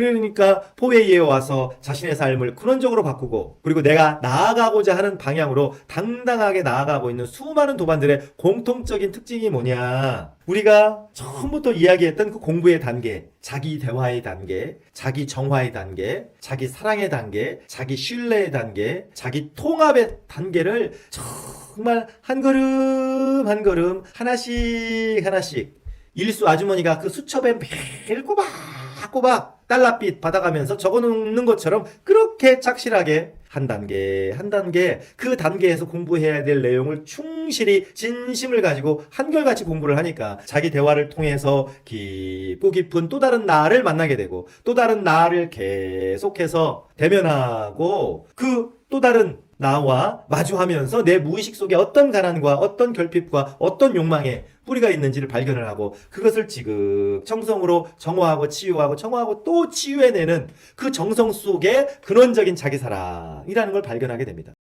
그러니까 포웨이에 와서 자신의 삶을 근원적으로 바꾸고 그리고 내가 나아가고자 하는 방향으로 당당하게 나아가고 있는 수많은 도반들의 공통적인 특징이 뭐냐? 우리가 처음부터 이야기했던 그 공부의 단계, 자기 대화의 단계, 자기 정화의 단계, 자기 사랑의 단계, 자기 신뢰의 단계, 자기 통합의 단계를 정말 한 걸음 한 걸음 하나씩 하나씩 일수 아주머니가 그 수첩에 매일 꼬박꼬박 달러빛 받아가면서 적어놓는 것처럼 그렇게 착실하게 한 단계 한 단계 그 단계에서 공부해야 될 내용을 충실히 진심을 가지고 한결같이 공부를 하니까 자기 대화를 통해서 깊고 깊은 또 다른 나를 만나게 되고 또 다른 나를 계속해서 대면하고 그 또 다른 나와 마주하면서 내 무의식 속에 어떤 가난과 어떤 결핍과 어떤 욕망에 뿌리가 있는지를 발견을 하고 그것을 지극 정성으로 정화하고 치유하고 정화하고 또 치유해내는 그 정성 속에 근원적인 자기 사랑이라는 걸 발견하게 됩니다.